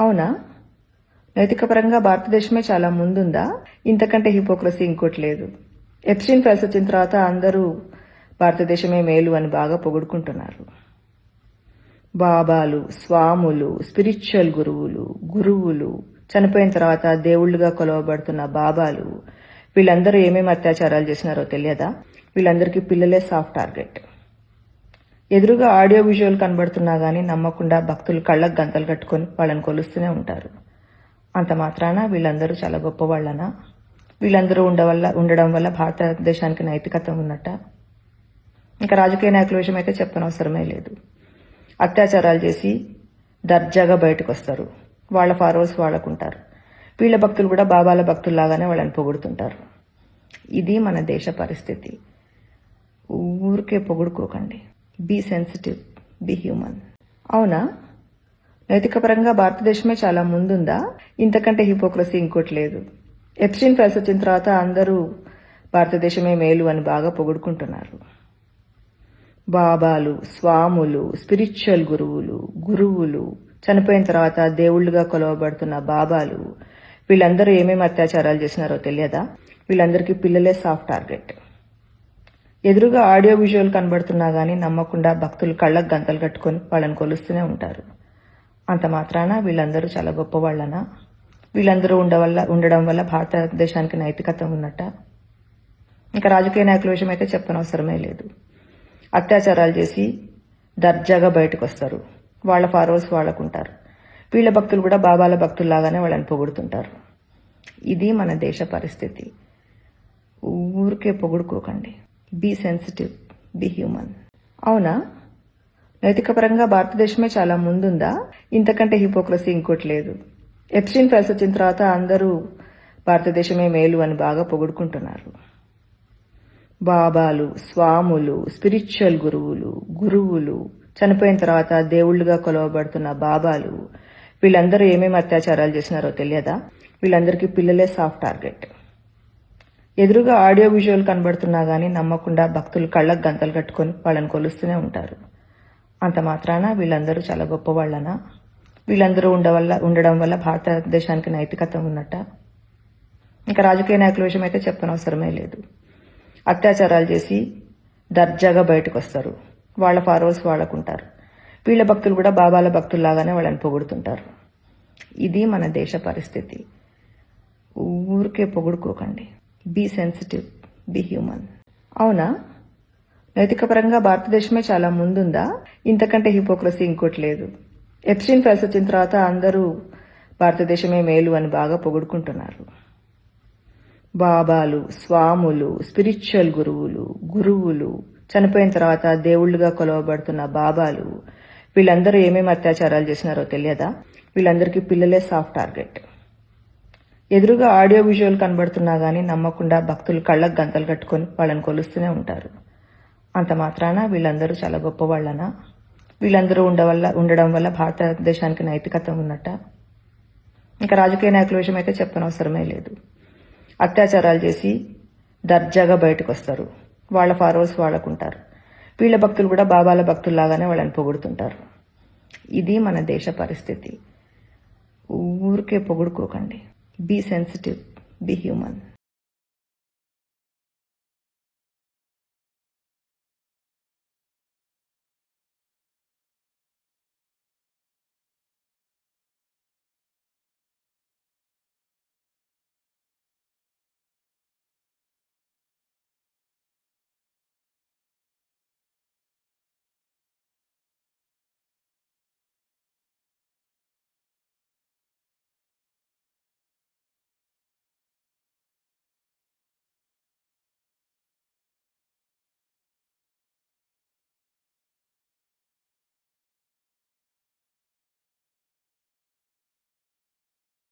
అవునా? నైతికపరంగా భారతదేశమే చాలా ముందుందా? ఇంతకంటే హిపోక్రసీ ఇంకోటి లేదు. ఎప్స్టీన్ ఫైల్స్ వచ్చిన తర్వాత అందరూ భారతదేశమే మేలు అని బాగా పొగుడుకుంటున్నారు. బాబాలు స్వాములు స్పిరిచువల్ గురువులు గురువులు చనిపోయిన తర్వాత దేవుళ్ళుగా కొలవబడుతున్న బాబాలు వీళ్ళందరూ ఏమేమి అత్యాచారాలు చేసినారో తెలియదా? వీళ్ళందరికీ పిల్లలే సాఫ్ట్ టార్గెట్. ఎదురుగా ఆడియో విజువల్ కనబడుతున్నా కానీ నమ్మకుండా భక్తులు కళ్ళకు గంతలు కట్టుకొని వాళ్ళని కొలుస్తూనే ఉంటారు. అంత మాత్రాన? వీళ్ళందరూ చాలా గొప్పవాళ్ళనా వీళ్ళందరూ ఉండవల్ల ఉండడం వల్ల భారతదేశానికి నైతికత ఉన్నట్ట? ఇంకా రాజకీయ నాయకుల విషయం అయితే చెప్పనవసరమే లేదు. అత్యాచారాలు చేసి దర్జాగా బయటకు వస్తారు వాళ్ళ ఫాలోవర్స్ వాళ్ళకుంటారు. వీళ్ళ భక్తులు కూడా బాబాల భక్తుల్లాగానే వాళ్ళని పొగుడుతుంటారు. ఇది మన దేశ పరిస్థితి. ఊరికే పొగుడుకోకండి. బీ సెన్సిటివ్ బీ హ్యూమన్ అవునా? నైతికపరంగా భారతదేశమే చాలా ముందుందా? ఇంతకంటే హిపోక్రసీ ఇంకోటి లేదు. ఎప్స్టిన్ ఫైల్స్ వచ్చిన తర్వాత అందరూ భారతదేశమే మేలు అని బాగా పొగుడుకుంటున్నారు. బాబాలు స్వాములు స్పిరిచువల్ గురువులు గురువులు చనిపోయిన తర్వాత దేవుళ్ళుగా కొలవబడుతున్న బాబాలు వీళ్ళందరూ ఏమేమి అత్యాచారాలు చేసినారో తెలియదా? వీళ్ళందరికీ పిల్లలే సాఫ్ట్ టార్గెట్ ఎదురుగా ఆడియో విజువల్ కనబడుతున్నా కానీ నమ్మకుండా భక్తులు కళ్ళకు గంతలు కట్టుకొని వాళ్ళని కొలుస్తూనే ఉంటారు. అంత మాత్రాన వీళ్ళందరూ చాలా గొప్ప వాళ్ళనా? వీళ్ళందరూ ఉండవల్ల ఉండడం వల్ల భారతదేశానికి నైతికత ఉన్నట్ట? ఇంకా రాజకీయ నాయకుల విషయం అయితే చెప్పనవసరమే లేదు. అత్యాచారాలు చేసి దర్జాగా బయటకు వస్తారు వాళ్ళ ఫాలోవర్స్ వాళ్ళకుంటారు. వీళ్ళ భక్తులు కూడా బాబాల భక్తుల్లాగానే వాళ్ళని పొగుడుతుంటారు. ఇది మన దేశ పరిస్థితి. ఊరికే పొగుడుకోకండి. బీ సెన్సిటివ్ బీ హ్యూమన్ అవునా? నైతికపరంగా భారతదేశమే చాలా ముందుందా? ఇంతకంటే హిపోక్రసీ ఇంకోటి లేదు. ఎప్స్టీన్ ఫైల్స్ వచ్చిన తర్వాత అందరూ భారతదేశమే మేలు అని బాగా పొగుడుకుంటున్నారు. బాబాలు స్వాములు స్పిరిచువల్ గురువులు గురువులు చనిపోయిన తర్వాత దేవుళ్ళుగా కొలవబడుతున్న బాబాలు వీళ్ళందరూ ఏమేమి అత్యాచారాలు చేసినారో తెలియదా? వీళ్ళందరికీ పిల్లలే సాఫ్ట్ టార్గెట్ ఎదురుగా ఆడియో విజువల్ కనబడుతున్నా గానీ నమ్మకుండా భక్తులు కళ్ళకు గంతలు కట్టుకొని వాళ్ళని కొలుస్తూనే ఉంటారు. అంత మాత్రాన వీళ్ళందరూ చాలా గొప్ప వాళ్ళనా వీళ్ళందరూ ఉండవల్ల ఉండడం వల్ల భారతదేశానికి నైతికత ఉన్నట్ట? ఇంకా రాజకీయ నాయకుల విషయం అయితే చెప్పనవసరమే లేదు. అత్యాచారాలు చేసి దర్జాగా బయటకు వస్తారు వాళ్ళ ఫాలోవర్స్ వాళ్ళకుంటారు. వీళ్ళ భక్తులు కూడా బాబాల భక్తుల్లాగానే వాళ్ళని పొగుడుతుంటారు. ఇది మన దేశ పరిస్థితి. ఊరికే పొగుడుకోకండి. బీ సెన్సిటివ్ బీ హ్యూమన్ అవునా? నైతికపరంగా భారతదేశమే చాలా ముందుందా? ఇంతకంటే హిపోక్రసీ ఇంకోటి లేదు. ఎప్సిన్ ఫైల్స్ వచ్చిన తర్వాత అందరూ భారతదేశమే మేలు అని బాగా పొగుడుకుంటున్నారు. బాబాలు స్వాములు స్పిరిచువల్ గురువులు గురువులు చనిపోయిన తర్వాత దేవుళ్ళుగా కొలవబడుతున్న బాబాలు వీళ్ళందరూ ఏమేమి అత్యాచారాలు చేసినారో తెలియదా? వీళ్ళందరికీ పిల్లలే సాఫ్ట్ టార్గెట్ ఎదురుగా ఆడియో విజువల్ కనబడుతున్నా కానీ నమ్మకుండా భక్తులు కళ్ళకు గంతలు కట్టుకొని వాళ్ళని కొలుస్తూనే ఉంటారు. అంత మాత్రాన వీళ్ళందరూ చాలా గొప్పవాళ్ళనా? వీళ్ళందరూ ఉండవల్ల ఉండడం వల్ల భారతదేశానికి నైతికత ఉన్నట్ట? ఇంకా రాజకీయ నాయకుల విషయం అయితే చెప్పనవసరమే లేదు. అత్యాచారాలు చేసి దర్జాగా బయటకు వస్తారు వాళ్ళ ఫాలోవర్స్ వాళ్ళకుంటారు. వీళ్ళ భక్తులు కూడా బాబాల భక్తుల్లాగానే వాళ్ళని పొగుడుతుంటారు. ఇది మన దేశ పరిస్థితి. ఊరికే పొగుడుకోకండి. Be sensitive be human